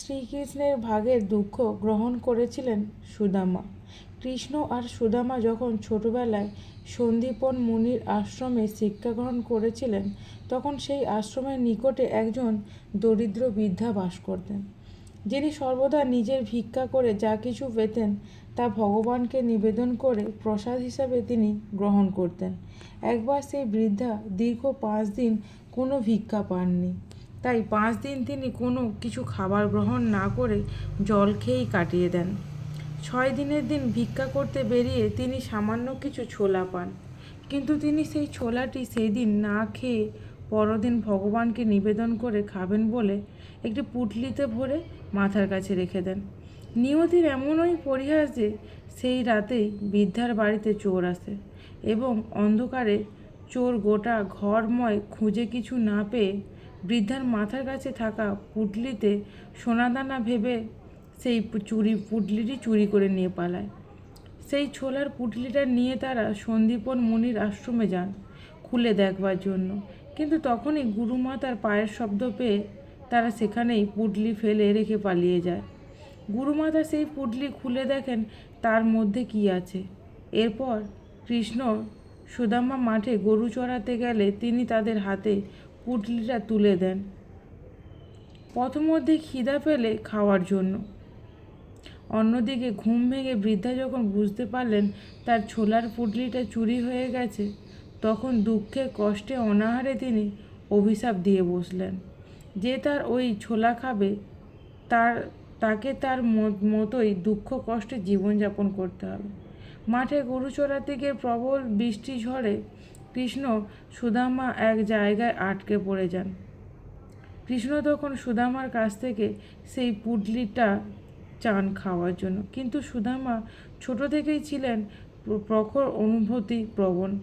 শ্রীকৃষ্ণের ভাগের দুঃখ গ্রহণ করেছিলেন সুদামা। কৃষ্ণ আর সুদামা যখন ছোটবেলায় সন্দীপন মুনির আশ্রমে শিক্ষা গ্রহণ করেছিলেন, তখন সেই আশ্রমের নিকটে একজন দরিদ্র বৃদ্ধা বাস করতেন। যিনি সর্বদা নিজের ভিক্ষা করে যা কিছু পেতেন, তা ভগবানকে নিবেদন করে প্রসাদ হিসাবে তিনি গ্রহণ করতেন। একবার সেই বৃদ্ধা দীর্ঘ পাঁচ দিন কোনো ভিক্ষা পাননি। তাই পাঁচ দিন তিনি কোনো কিছু খাবার গ্রহণ না করে জল খেয়েই কাটিয়ে দেন। ছয় দিনের দিন ভিক্ষা করতে বেরিয়ে তিনি সামান্য কিছু ছোলা পান। কিন্তু তিনি সেই ছোলাটি সেই দিন না খেয়ে পরদিন ভগবানকে নিবেদন করে খাবেন বলে একটি পুটলিতে ভরে মাথার কাছে রেখে দেন। নিয়তির এমনই পরিহাস যে সেই রাতেই বৃদ্ধার বাড়িতে চোর আসে এবং অন্ধকারে চোর গোটা ঘরময় খুঁজে কিছু না পেয়ে বৃদ্ধার মাথার কাছে থাকা পুটলিতে সোনাদানা ভেবে সেই চুরি, পুটলিটি চুরি করে নিয়ে পালায়। সেই ছোলার পুটলিটা নিয়ে তারা সন্দীপন মুনির আশ্রমে যান, খুলে দেখবার জন্য। কিন্তু তখনই গুরুমাতার পায়ের শব্দ পেয়ে তারা সেখানেই পুটলি ফেলে রেখে পালিয়ে যায়। গুরুমাতা সেই পুটলি খুলে দেখেন তার মধ্যে কি আছে। এরপর কৃষ্ণ সুদামা মাঠে গরু চড়াতে গেলে তিনি তাদের হাতে পুটলিটা তুলে দেন। পথমধ্যে খিদা পেলে খাওয়ার জন্য। অন্যদিকে ঘুম ভেঙে বৃদ্ধা যখন বুঝতে পারলেন তার ছোলার পুটলিটা চুরি হয়ে গেছে, তখন দুঃখে কষ্টে অনাহারে তিনি অভিশাপ দিয়ে বসলেন। যে তার ওই ছোলা খাবে, তার, তাকে তার মতোই দুঃখ কষ্টে জীবনযাপন করতে হবে। মাঠে গরু চড়াতে গিয়ে প্রবল বৃষ্টি ঝড়ে কৃষ্ণ সুদামা এক জায়গায় আটকে পড়ে যান। কৃষ্ণ তখন সুদামার কাছ থেকে সেই পুটলিটা চান খাওয়ার জন্য। কিন্তু সুদামা ছোট থেকেই ছিলেন প্রখর অনুভূতি প্রবণ।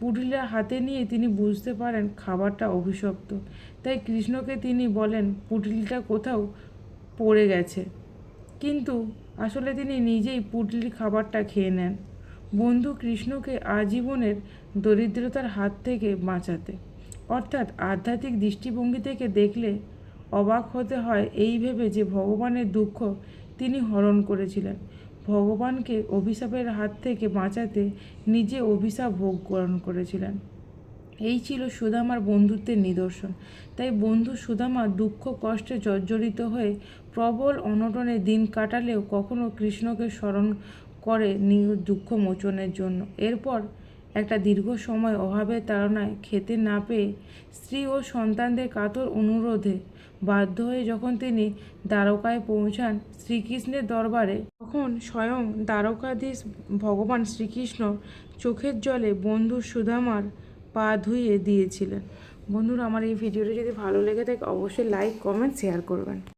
পুটলিটা হাতে নিয়ে তিনি বুঝতে পারেন খাবারটা অভিশপ্ত। তাই কৃষ্ণকে তিনি বলেন, পুটলিটা কোথাও পড়ে গেছে। কিন্তু আসলে তিনি নিজেই পুটলির খাবারটা খেয়ে নেন। বন্ধু কৃষ্ণকে আজীবনের দরিদ্রতার হাত থেকে বাঁচাতে। অর্থাৎ আধ্যাত্মিক দৃষ্টিভঙ্গি থেকে দেখলে অবাক হতে হয় এই ভেবে যে ভগবানের দুঃখ তিনি হরণ করেছিলেন। ভগবানকে অভিশাপের হাত থেকে বাঁচাতে নিজে অভিশাপ ভোগ গ্রহণ করেছিলেন। এই ছিল সুদামার বন্ধুত্বের নিদর্শন। তাই বন্ধু সুদামা দুঃখ, কষ্টে জর্জরিত হয়ে প্রবল অনটনে দিন কাটালেও কখনো কৃষ্ণকে স্মরণ করে দুঃখ মোচনের জন্য। এরপর একটা দীর্ঘ সময় অভাবের তাড়নায় খেতে না পেয়ে স্ত্রী ও সন্তানদের কাতর অনুরোধে বাধ্য হয়ে যখন তিনি দ্বারকায় পৌঁছান শ্রীকৃষ্ণের দরবারে, তখন স্বয়ং দ্বারকাধীশ ভগবান শ্রীকৃষ্ণ চোখের জলে বন্ধু সুদামার পা ধুইয়ে দিয়েছিলেন। বন্ধুরা, আমার এই ভিডিওটি যদি ভালো লেগে থাকে, অবশ্যই লাইক কমেন্ট শেয়ার করবেন।